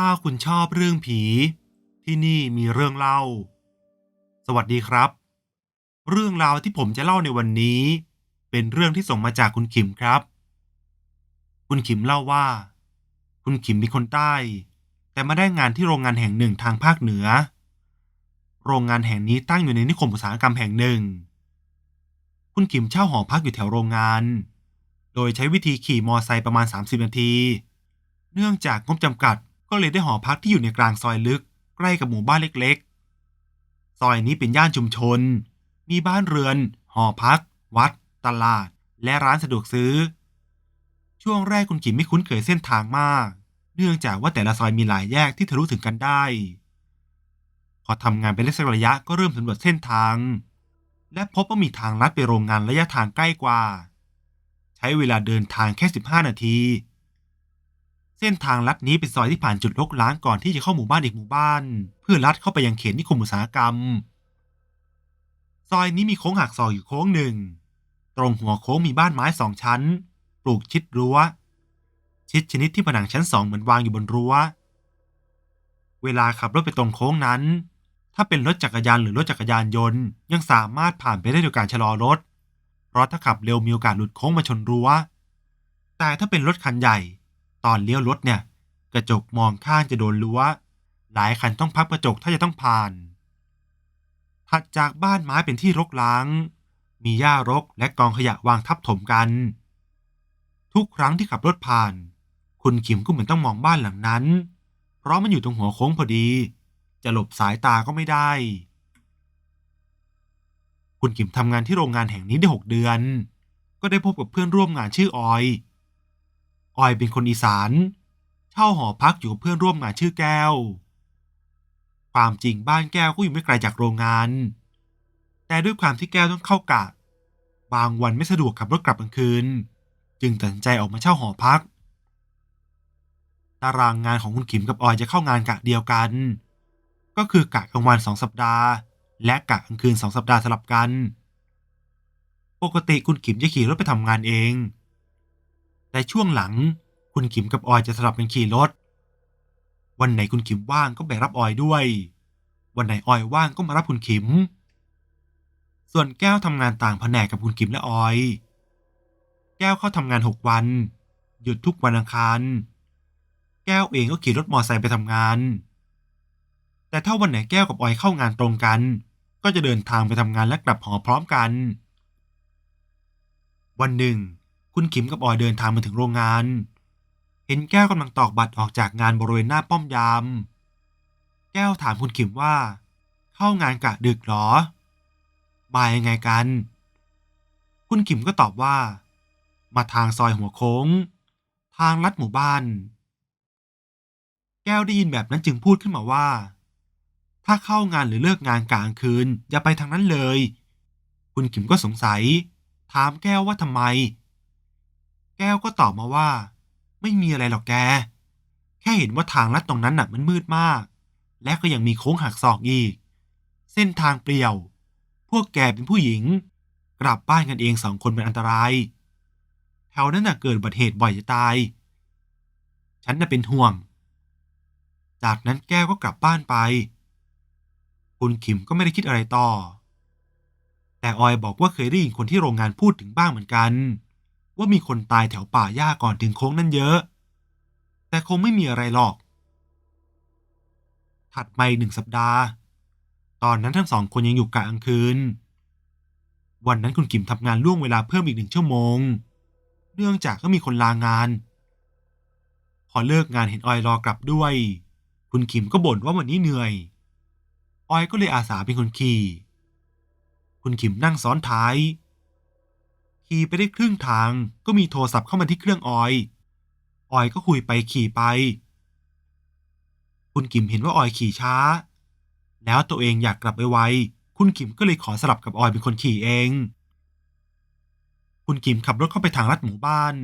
ถ้าคุณชอบเรื่องผี ที่นี่มีเรื่องเล่า สวัสดีครับ เรื่องราวที่ผมจะเล่าในวันนี้ เป็นเรื่องที่ส่งมาจากคุณขิมครับ คุณขิมเล่าว่า คุณขิมเป็นคนใต้ แต่มาได้งานที่โรงงานแห่งหนึ่งทางภาคเหนือ โรงงานแห่งนี้ตั้งอยู่ในนิคมอุตสาหกรรมแห่งหนึ่ง คุณขิมเช่าหอพักอยู่แถวโรงงาน โดยใช้วิธีขี่มอไซค์ประมาณ 30 นาที เนื่องจากงบจำกัด ก็เลยได้หอพักที่อยู่ในกลางซอยลึก ใกล้กับหมู่บ้านเล็กๆ ซอยนี้เป็นย่านชุมชน มีบ้านเรือน หอพัก วัด ตลาด และร้านสะดวกซื้อ ช่วงแรกคุณขิมไม่คุ้นเคยเส้นทางมาก เนื่องจากว่าแต่ละซอยมีหลายแยกที่ทะลุถึงกันได้ พอทำงานไปได้สักระยะก็เริ่มสำรวจเส้นทาง และพบว่ามีทางลัดไปโรงงานระยะทางใกล้กว่า ใช้เวลาเดินทางแค่ 15 นาที เส้นทางลัดนี้เป็นซอยที่ผ่านจุดลกล้างก่อนที่จะเข้าหมู่บ้านอีกหมู่บ้าน เพื่อลัดเข้าไปยังเขตนิคมอุตสาหกรรม ซอยนี้มีโค้งหักศอกอยู่โค้งหนึ่ง ตรงหัวโค้งมีบ้านไม้สองชั้น ปลูกชิดรั้ว ชิดชนิดที่ผนังชั้นสองเหมือนวางอยู่บนรั้ว เวลาขับรถไปตรงโค้งนั้น ถ้าเป็นรถจักรยานหรือรถจักรยานยนต์ ยังสามารถผ่านไปได้โดยการชะลอรถ เพราะถ้าขับเร็วมีโอกาสหลุดโค้งมาชนรั้ว แต่ถ้าเป็นรถคันใหญ่ ตอนเลี้ยวรถเนี่ย กระจกมองข้างจะโดนรั้ว หลายคันต้องพับกระจกถ้าจะต้องผ่าน ถัดจากบ้านไม้เป็นที่รกร้าง มีหญ้ารกและกองขยะวางทับถมกัน ทุกครั้งที่ขับรถผ่าน คุณขิมก็เหมือนต้องมองบ้านหลังนั้น เพราะมันอยู่ตรงหัวโค้งพอดี จะหลบสายตาก็ไม่ได้ คุณขิมทำงานที่โรงงานแห่งนี้ได้หกเดือน ก็ได้พบกับเพื่อนร่วมงานชื่อออย ออยเป็นคนอีสาน เช่าหอพักอยู่กับเพื่อนร่วมงานชื่อแก้ว ความจริงบ้านแก้วก็อยู่ไม่ไกลจากโรงงาน แต่ด้วยความที่แก้วต้องเข้ากะ บางวันไม่สะดวกขับรถกลับกลางคืน จึงตัดสินใจออกมาเช่าหอพัก ตารางงานของคุณขิมกับออยจะเข้างานกะเดียวกัน ก็คือกะกลางวันสองสัปดาห์ และกะกลางคืนสองสัปดาห์สลับกัน ปกติคุณขิมจะขี่รถไปทำงานเอง แต่ช่วงหลังคุณขิมกับออยจะสลับเป็นขี่รถ วันไหนคุณขิมว่างก็ไปรับออยด้วย วันไหนออยว่างก็มารับคุณขิม ส่วนแก้วทำงานต่างแผนกกับคุณขิมและออย แก้วเข้าทำงานหกวัน หยุดทุกวันอังคาร แก้วเองก็ขี่รถมอเตอร์ไซค์ไปทำงาน แต่ถ้าวันไหนแก้วกับออยเข้างานตรงกัน ก็จะเดินทางไปทำงานและกลับหอพร้อมกัน วันหนึ่ง คุณขิมกับออยเดินทางมาถึงโรงงาน เห็นแก้วกำลังตอกบัตรออกจากงานบริเวณหน้าป้อมยาม แก้วถามคุณขิมว่า เข้างานกะดึกหรอมายังไงกัน คุณขิมก็ตอบว่า มาทางซอยหัวโค้ง ทางลัดหมู่บ้าน แก้วได้ยินแบบนั้นจึงพูดขึ้นมาว่า ถ้าเข้างานหรือเลิกงานกลางคืนอย่าไปทางนั้นเลย คุณขิมก็สงสัย ถามแก้วว่าทำไม แก้วก็ตอบมาว่า ไม่มีอะไรหรอกแก แค่เห็นว่าทางลัดตรงนั้นน่ะมันมืดมาก และก็ยังมีโค้งหักศอกอีก เส้นทางเปลี่ยว พวกแกเป็นผู้หญิง กลับบ้านกันเองสองคนเป็นอันตราย แถวนั้นน่ะเกิดอุบัติเหตุบ่อยจะตาย ฉันน่ะเป็นห่วง จากนั้นแก้วก็กลับบ้านไป คุณขิมก็ไม่ได้คิดอะไรต่อ แต่ออยบอกว่าเคยได้ยินคนที่โรงงานพูดถึงบ้างเหมือนกัน ว่ามีคนตายแถวป่าหญ้าก่อนถึงโค้งนั่นเยอะ แต่คงไม่มีอะไรหรอก ถัดมาอีกหนึ่งสัปดาห์ ตอนนั้นทั้งสองคนยังอยู่กะกลางคืน วันนั้นคุณกิมทำงานล่วงเวลาเพิ่มอีกหนึ่งชั่วโมง เนื่องจากก็มีคนลางาน พอเลิกงานเห็นออยรอกลับด้วย คุณขิมก็บ่นว่าวันนี้เหนื่อย ออยก็เลยอาสาเป็นคนขี่ คุณขิมนั่งซ้อนท้าย ขี่ไปได้ครึ่งทางก็มีโทรศัพท์เข้ามาที่เครื่องออย ออยก็คุยไปขี่ไป คุณกิมเห็นว่าออยขี่ช้า แล้วตัวเองอยากกลับไปไวๆคุณกิมก็เลยขอสลับกับออยเป็นคนขี่เอง คุณกิมขับรถเข้าไปทางลัดหมู่บ้าน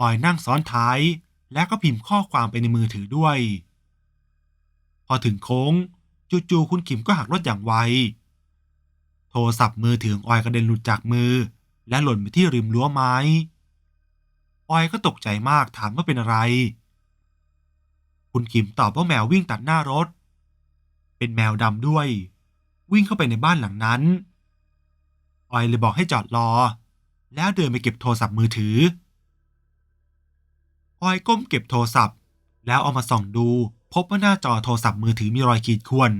ออยนั่งซ้อนท้าย แล้วก็พิมพ์ข้อความไปในมือถือด้วย พอถึงโค้งจู่ๆคุณขิมก็หักรถอย่างไว โทรศัพท์มือถืออออยกระเด็นหลุดจากมือ และหล่นไปที่ริมรั้วไม้ออยก็ตกใจมากถามว่าเป็นอะไร คุณขิมตอบว่าแมววิ่งตัดหน้ารถ เป็นแมวดำด้วย วิ่งเข้าไปในบ้านหลังนั้นออยเลยบอกให้จอดรอ แล้วเดินไปเก็บโทรศัพท์มือถือออยก้มเก็บโทรศัพท์ แล้วเอามาส่องดู พบว่าหน้าจอโทรศัพท์มือถือมีรอยขีดข่วน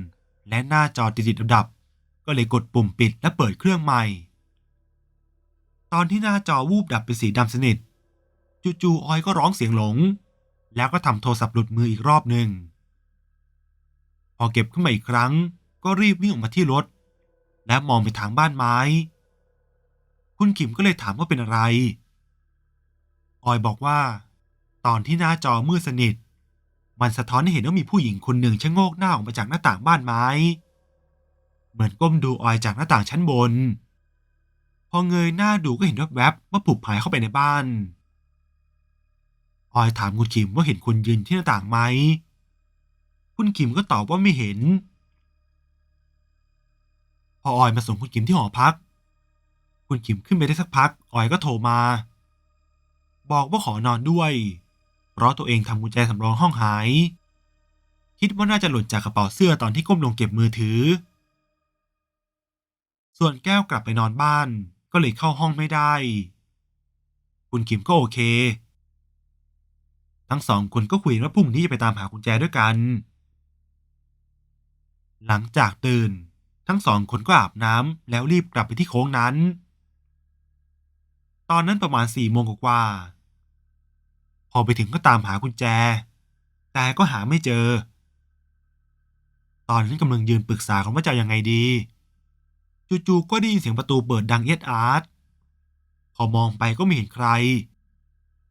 และหน้าจอติดๆดับๆก็เลยกดปุ่มปิดและเปิดเครื่องใหม่ ตอนที่หน้าจอวูบดับเป็นสีดำสนิท จู่ๆออยก็ร้องเสียงหลง แล้วก็ทำโทรศัพท์หลุดมืออีกรอบหนึ่ง พอเก็บขึ้นมาอีกครั้ง ก็รีบวิ่งออกมาที่รถ และมองไปทางบ้านไม้ คุณขิมก็เลยถามว่าเป็นอะไร ออยบอกว่า ตอนที่หน้าจอมืดสนิท มันสะท้อนให้เห็นว่ามีผู้หญิงคนหนึ่งชะโงกหน้าออกมาจากหน้าต่างบ้านไม้ เหมือนก้มดูออยจากหน้าต่างชั้นบน พอเงยหน้าดูก็เห็นแวบๆว่าผุบหายเข้าไปในบ้าน ออยถามคุณขิมว่าเห็นคนยืนที่หน้าต่างไหม คุณขิมก็ตอบว่าไม่เห็น พอออยมาส่งคุณขิมที่หอพัก คุณขิมขึ้นไปได้สักพัก ออยก็โทรมา บอกว่าขอนอนด้วย เพราะตัวเองทำกุญแจสำรองห้องหาย คิดว่าน่าจะหล่นจากกระเป๋าเสื้อตอนที่ก้มลงเก็บมือถือส่วนแก้วกลับไปนอนบ้าน ก็เลยเข้าห้องไม่ได้ คุณขิมก็โอเค ทั้งสองคนก็คุยกันว่าพรุ่งนี้จะไปตามหากุญแจด้วยกัน หลังจากตื่น ทั้งสองคนก็อาบน้ำแล้วรีบกลับไปที่โค้งนั้น ตอนนั้นประมาณสี่โมงกว่า พอไปถึงก็ตามหากุญแจ แต่ก็หาไม่เจอ ตอนนั้นกำลังยืนปรึกษากันว่าจะยังไงดี จู่ๆก็ได้ยินเสียงประตูเปิดดังเอียดอาร์ตพอมองไปก็ไม่เห็นใคร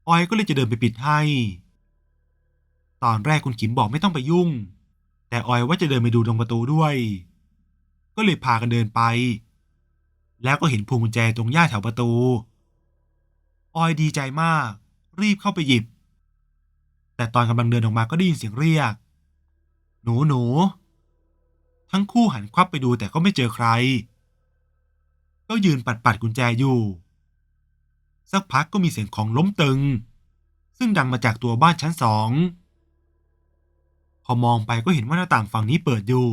ออยก็เลยจะเดินไปปิดให้ ตอนแรกคุณขิมบอกไม่ต้องไปยุ่ง แต่ออยว่าจะเดินไปดูตรงประตูด้วย ก็เลยพากันเดินไป แล้วก็เห็นพวงกุญแจตรงหญ้าแถวประตู ออยดีใจมาก รีบเข้าไปหยิบ แต่ตอนกำลังเดินออกมาก็ได้ยินเสียงเรียก หนูหนูทั้งคู่หันควับไปดูแต่ก็ไม่เจอใคร ก็ยืนปัดปัดกุญแจอยู่ สักพักก็มีเสียงของล้มตึง ซึ่งดังมาจากตัวบ้านชั้นสอง พอมองไปก็เห็นว่าหน้าต่างฝั่งนี้เปิดอยู่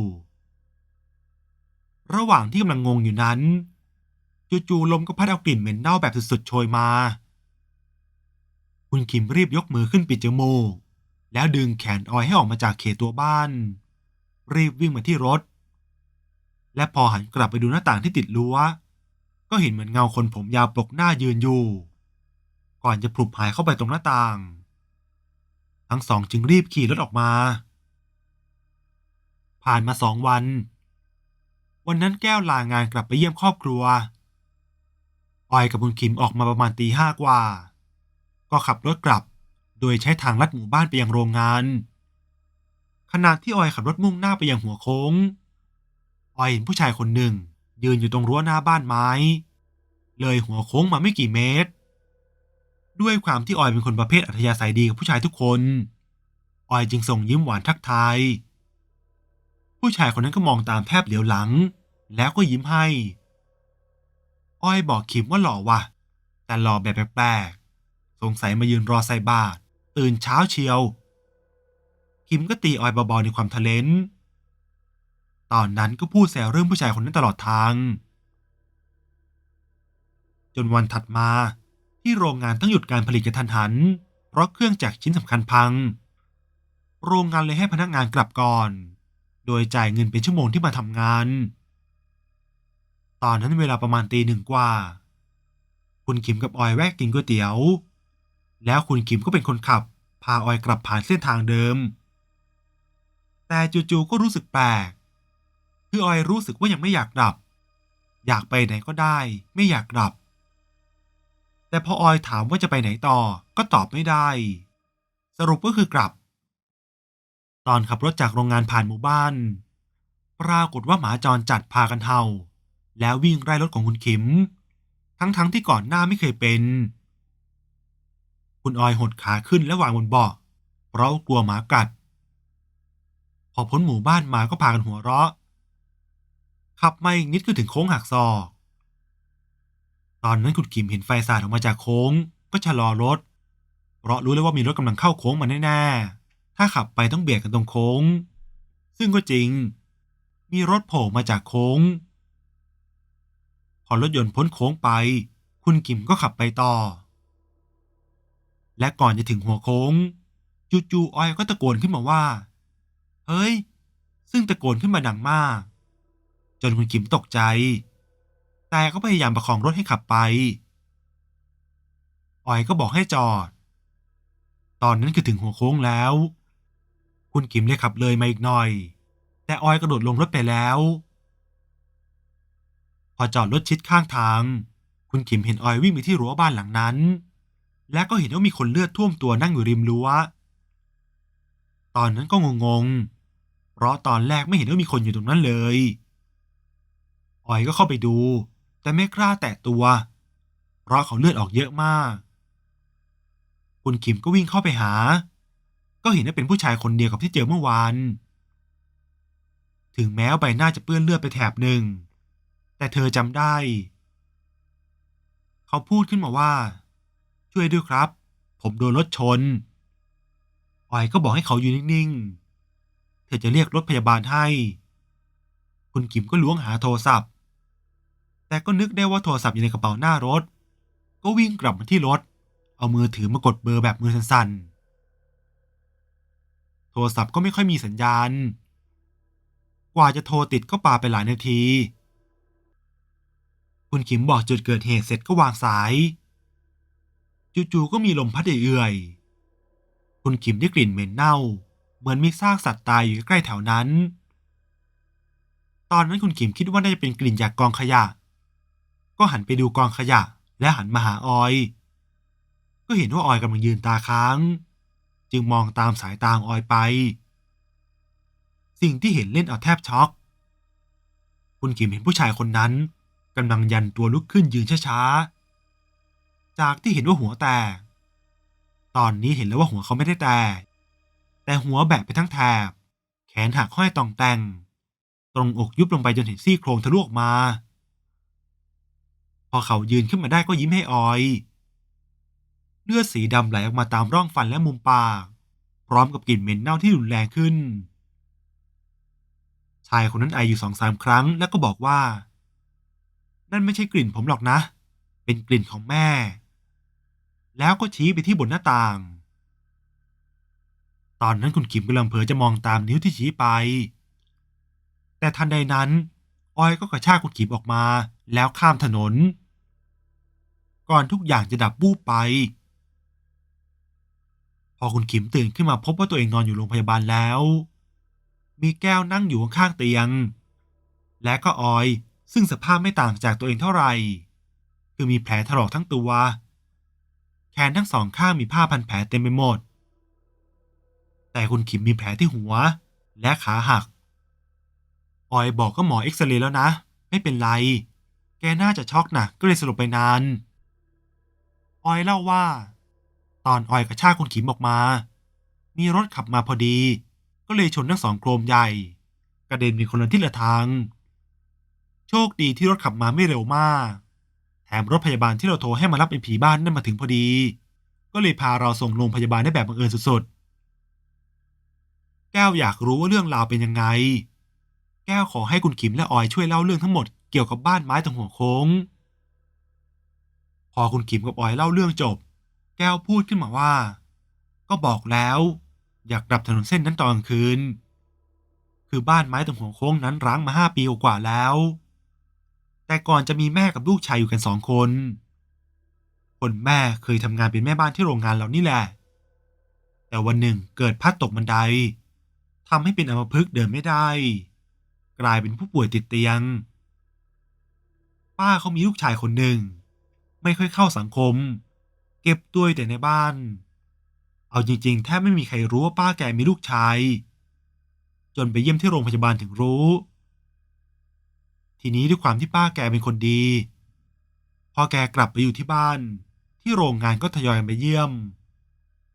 ระหว่างที่กำลังงงอยู่นั้น จู่ๆลมก็พัดเอากลิ่นเหม็นเน่าแบบสุดๆโชยมา คุณคิมรีบยกมือขึ้นปิดจมูก แล้วดึงแขนออยให้ออกมาจากเขตตัวบ้าน รีบวิ่งมาที่รถและพอหันกลับไปดูหน้าต่างที่ติดรั้ว ก็เห็นเหมือนเงาคนผมยาวปกหน้ายืนอยู่ ก่อนจะพลุบหายเข้าไปตรงหน้าต่าง ทั้งสองจึงรีบขี่รถออกมา ผ่านมาสองวัน วันนั้นแก้วลางานกลับไปเยี่ยมครอบครัวออยกับบุญคิมออกมาประมาณตีห้ากว่า ก็ขับรถกลับ โดยใช้ทางลัดหมู่บ้านไปยังโรงงาน ขณะที่ออยขับรถมุ่งหน้าไปยังหัวโค้ง ออยเห็นผู้ชายคนหนึ่ง ยืนอยู่ตรงรั้วหน้าบ้านไม้ เลยหัวโค้งมาไม่กี่เมตร ด้วยความที่ออยเป็นคนประเภทอัธยาศัยดีกับผู้ชายทุกคน ออยจึงส่งยิ้มหวานทักทาย ผู้ชายคนนั้นก็มองตามแทบเหลียวหลัง แล้วก็ยิ้มให้ ออยบอกคิมว่าหล่อว่ะ แต่หล่อแบบแปลกๆ สงสัยมายืนรอใส่บาตรตื่นเช้าเชียว คิมก็ตีออยเบาๆในความทะเลน ตอนนั้นก็พูดแซวเรื่องผู้ชายคนนั้นตลอดทาง จนวันถัดมาที่โรงงานต้องหยุดการผลิตกระทันหัน เพราะเครื่องจักรชิ้นสำคัญพัง โรงงานเลยให้พนักงานกลับก่อน โดยจ่ายเงินเป็นชั่วโมงที่มาทำงาน ตอนนั้นเวลาประมาณตีหนึ่งกว่า คุณคิมกับออยแวะกินก๋วยเตี๋ยว แล้วคุณคิมก็เป็นคนขับ พาออยกลับผ่านเส้นทางเดิม แต่จู่ๆก็รู้สึกแปลก คือออยรู้สึกว่ายังไม่อยากกลับ อยากไปไหนก็ได้ ไม่อยากกลับ แต่พอออยถามว่าจะไปไหนต่อก็ตอบไม่ได้ สรุปก็คือกลับ ตอนขับรถจากโรงงานผ่านหมู่บ้าน ปรากฏว่าหมาจรจัดพากันเห่าแล้ววิ่งไล่รถของคุณขิม ทั้งๆทที่ก่อนหน้าไม่เคยเป็น คุณออยหดขาขึ้นและวางบนเบาะเพราะกลัวหมากัด พอพ้นหมู่บ้านมาก็พากันหัวเราะ ขับมาอีกนิดก็ถึงโค้งหักศอก ตอนนั้นคุณขิมเห็นไฟสาดออกมาจากโค้ง ก็ชะลอรถ เพราะรู้แล้วว่ามีรถกำลังเข้าโค้งมาแน่ๆ ถ้าขับไปต้องเบียดกันตรงโค้ง ซึ่งก็จริง มีรถโผล่มาจากโค้ง พอรถยนต์พ้นโค้งไป คุณกิมก็ขับไปต่อ และก่อนจะถึงหัวโค้ง จู่ๆออยก็ตะโกนขึ้นมาว่า เฮ้ย ซึ่งตะโกนขึ้นมาดังมาก จนคุณกิมตกใจ แต่ก็พยายามประคองรถให้ขับไป ออยก็บอกให้จอด ตอนนั้นคือถึงหัวโค้งแล้ว คุณกิมเลยขับเลยมาอีกหน่อย แต่ออยกระโดดลงรถไปแล้ว พอจอดรถชิดข้างทาง คุณขิมเห็นออยวิ่งไปที่รั้วบ้านหลังนั้น และก็เห็นว่ามีคนเลือดท่วมตัวนั่งอยู่ริมรั้ว ตอนนั้นก็งงๆ เพราะตอนแรกไม่เห็นว่ามีคนอยู่ตรงนั้นเลย ออยก็เข้าไปดู แต่ไม่กล้าแตะตัว เพราะเขาเลือดออกเยอะมาก คุณขิมก็วิ่งเข้าไปหา ก็เห็นว่าเป็นผู้ชายคนเดียวกับที่เจอเมื่อวาน ถึงแม้ว่าใบหน้าจะเปื้อนเลือดไปแถบหนึ่ง แต่เธอจำได้ เขาพูดขึ้นมาว่า ช่วยด้วยครับ ผมโดนรถชนออยก็บอกให้เขาอยู่นิ่งๆ เธอจะเรียกรถพยาบาลให้ คุณกิมก็ล้วงหาโทรศัพท์ แต่ก็นึกได้ว่าโทรศัพท์อยู่ในกระเป๋าหน้ารถ ก็วิ่งกลับมาที่รถ เอามือถือมากดเบอร์แบบมือสั่นๆ โทรศัพท์ก็ไม่ค่อยมีสัญญาณ กว่าจะโทรติดก็ปาไปหลายนาที คุณขิมบอกจุดเกิดเหตุเสร็จก็วางสาย จู่ๆก็มีลมพัดเอื่อยๆคุณขิมได้กลิ่นเหม็นเน่า เหมือนมีซากสัตว์ตายอยู่ใกล้แถวนั้นตอนนั้นคุณขิมคิดว่าน่าจะเป็นกลิ่นจากกองขยะ ก็หันไปดูกองขยะและหันมาหาออย ก็เห็นว่าออยกำลังยืนตาค้าง จึงมองตามสายตาอออยไป สิ่งที่เห็นเล่นเอาแทบช็อก คุณขิมเห็นผู้ชายคนนั้นกำลังยันตัวลุกขึ้นยืนช้าๆ จากที่เห็นว่าหัวแตก ตอนนี้เห็นแล้วว่าหัวเขาไม่ได้แตก แต่หัวแบะไปทั้งแถบ แขนหักห้อยตองแต่ง ตรงอกยุบลงไปจนเห็นซี่โครงทะลุออกมา อเขายืนขึ้นมาได้ก็ยิ้มให้ออย เลือดสีดำไหลออกมาตามร่องฟันและมุมปาก พร้อมกับกลิ่นเหม็นเน่าที่รุนแรงขึ้น ชายคนนั้นไออยู่สองสามครั้งแล้วก็บอกว่า นั่นไม่ใช่กลิ่นผมหรอกนะ เป็นกลิ่นของแม่ แล้วก็ชี้ไปที่บนหน้าต่าง ตอนนั้นคุณขิมกำลังเผลอจะมองตามนิ้วที่ชี้ไป แต่ทันใดนั้นออยก็กระชากคุณขิมออกมาแล้วข้ามถนน ก่อนทุกอย่างจะดับบูบไป พอคุณขิมตื่นขึ้นมาพบว่าตัวเองนอนอยู่โรงพยาบาลแล้ว มีแก้วนั่งอยู่ข้างๆเตียง และก็ออยซึ่งสภาพไม่ต่างจากตัวเองเท่าไหร่ คือมีแผลถลอกทั้งตัว แขนทั้งสองข้างมีผ้าพันแผลเต็มไปหมด แต่คุณขิมมีแผลที่หัวและขาหัก ออยบอกก็หมอเอ็กซเรย์แล้วนะ ไม่เป็นไร แกน่าจะช็อกหนักก็เลยสลบไปนาน ออยเล่าว่า ตอนออยกระชากคุณขิมออกมา มีรถขับมาพอดี ก็เลยชนทั้งสองโครมใหญ่ กระเด็นไปคนละทิศละทาง โชคดีที่รถขับมาไม่เร็วมาก แถมรถพยาบาลที่เราโทรให้มารับเป็นผีบ้านนั่นมาถึงพอดี ก็เลยพาเราส่งโรงพยาบาลได้แบบบังเอิญสุดๆ แก้วอยากรู้ว่าเรื่องราวเป็นยังไง แก้วขอให้คุณขิมและออยช่วยเล่าเรื่องทั้งหมดเกี่ยวกับบ้านไม้ตรงหัวโค้ง พอคุณขิมกับออยเล่าเรื่องจบ แก้วพูดขึ้นมาว่า ก็บอกแล้ว อยากกลับถนนเส้นนั้นตอนกลางคืน คือบ้านไม้ตรงหัวโค้งนั้นร้างมาห้าปีกว่าแล้ว แต่ก่อนจะมีแม่กับลูกชายอยู่กันสองคน คนแม่เคยทำงานเป็นแม่บ้านที่โรงงานเรานี่แหละ แต่วันหนึ่งเกิดพัดตกบันไดทำให้เป็นอัมพฤกษ์เดินไม่ได้ กลายเป็นผู้ป่วยติดเตียง ป้าเขามีลูกชายคนหนึ่ง ไม่ค่อยเข้าสังคม เก็บตัวแต่ในบ้าน เอาจริงๆ แทบไม่มีใครรู้ว่าป้าแกมีลูกชาย จนไปเยี่ยมที่โรงพยาบาลถึงรู้ ทีนี้ด้วยความที่ป้าแกเป็นคนดี พอแกกลับไปอยู่ที่บ้าน ที่โรงงานก็ทยอยไปเยี่ยม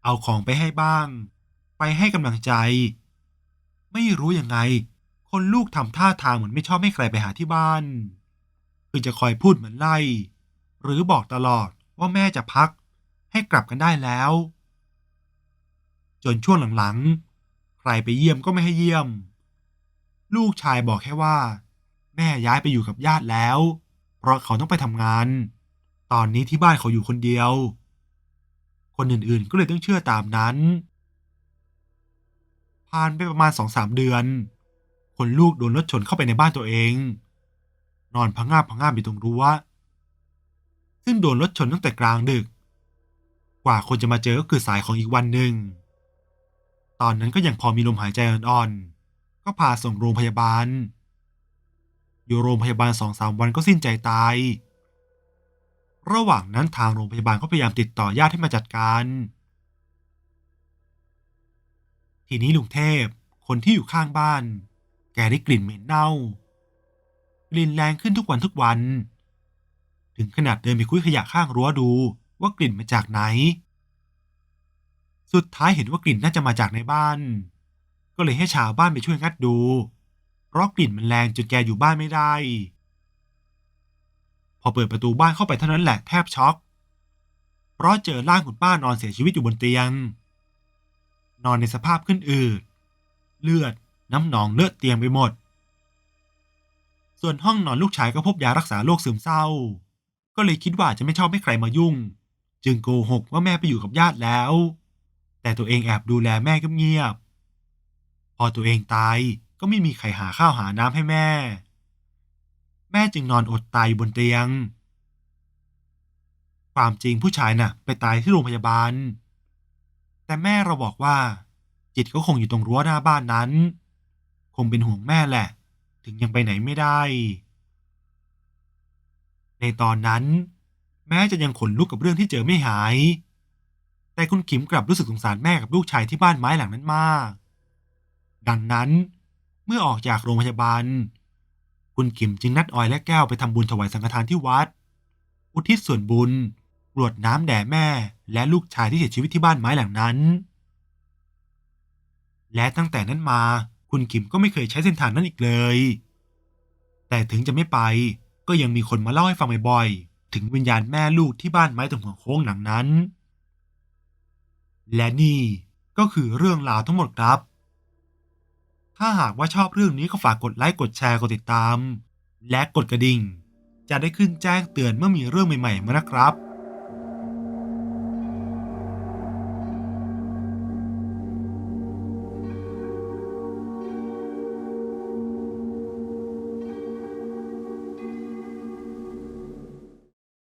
เอาของไปให้บ้าง ไปให้กำลังใจ ไม่รู้ยังไง คนลูกทำท่าทางเหมือนไม่ชอบให้ใครไปหาที่บ้าน คือจะคอยพูดเหมือนไล่ หรือบอกตลอดว่าแม่จะพักให้กลับกันได้แล้ว จนช่วงหลังๆ ใครไปเยี่ยมก็ไม่ให้เยี่ยม ลูกชายบอกแค่ว่า แม่ย้ายไปอยู่กับญาติแล้ว เพราะเขาต้องไปทำงาน ตอนนี้ที่บ้านเขาอยู่คนเดียว คนอื่นๆก็เลยต้องเชื่อตามนั้น ผ่านไปประมาณสองสามเดือน คนลูกโดนรถชนเข้าไปในบ้านตัวเอง นอนพังงาบพังงาบอยู่ตรงรั้ว ซึ่งโดนรถชนตั้งแต่กลางดึก กว่าคนจะมาเจอก็คือสายของอีกวันหนึ่ง ตอนนั้นก็ยังพอมีลมหายใจอ่อนๆ ก็พาส่งโรงพยาบาล อยู่โรงพยาบาลสองสามวันก็สิ้นใจตาย ระหว่างนั้นทางโรงพยาบาลก็พยายามติดต่อญาติให้มาจัดการ ทีนี้ลุงเทพ คนที่อยู่ข้างบ้าน แกได้กลิ่นเหม็นเน่ากลิ่นแรงขึ้นทุกวันทุกวัน ถึงขนาดเดินไปคุยขยะข้างรั้วดูว่ากลิ่นมาจากไหน สุดท้ายเห็นว่ากลิ่นน่าจะมาจากในบ้าน ก็เลยให้ชาวบ้านไปช่วยงัดดู เพราะกลิ่นมันแรงจนแกอยู่บ้านไม่ได้ พอเปิดประตูบ้านเข้าไปเท่านั้นแหละแทบช็อก เพราะเจอร่างคุณป้านอนเสียชีวิตอยู่บนเตียง นอนในสภาพขึ้นอืด เลือดน้ำหนองเลือดเตียงไปหมด ส่วนห้องนอนลูกชายก็พบยารักษาโรคซึมเศร้า ก็เลยคิดว่าจะไม่ชอบให้ใครมายุ่ง จึงโกหกว่าแม่ไปอยู่กับญาติแล้ว แต่ตัวเองแอบดูแลแม่เงียบๆพอตัวเองตายก็ไม่มีใครหาข้าวหาน้ำให้แม่ แม่จึงนอนอดตายอยู่บนเตียง ความจริงผู้ชายน่ะ ไปตายที่โรงพยาบาล แต่แม่เราบอกว่า จิตก็คงอยู่ตรงรั้วหน้าบ้านนั้น คงเป็นห่วงแม่แหละ ถึงยังไปไหนไม่ได้ ในตอนนั้น แม้จะยังขนลุกกับเรื่องที่เจอไม่หาย แต่คุณขิมกลับรู้สึกสงสารแม่กับลูกชายที่บ้านไม้หลังนั้นมาก ดังนั้นเมื่อออกจากโรงพยาบาล คุณขิมจึงนัดออยและแก้วไปทำบุญถวายสังฆทานที่วัด อุทิศส่วนบุญกรวดน้ำแด่แม่ และลูกชายที่เสียชีวิตที่บ้านไม้หลังนั้น และตั้งแต่นั้นมาคุณขิมก็ไม่เคยใช้เส้นทางนั้นอีกเลย แต่ถึงจะไม่ไป ก็ยังมีคนมาเล่าให้ฟังบ่อยๆ ถึงวิญญาณแม่ลูกที่บ้านไม้ตรงหัวโค้งหลังนั้น และนี่ก็คือเรื่องราวทั้งหมดครับ ถ้าหากว่าชอบเรื่องนี้ก็ฝากกดไลค์ กดแชร์ กดติดตาม และกดกระดิ่ง จะได้ขึ้นแจ้งเตือนเมื่อมีเรื่องใหม่ๆมานะครับ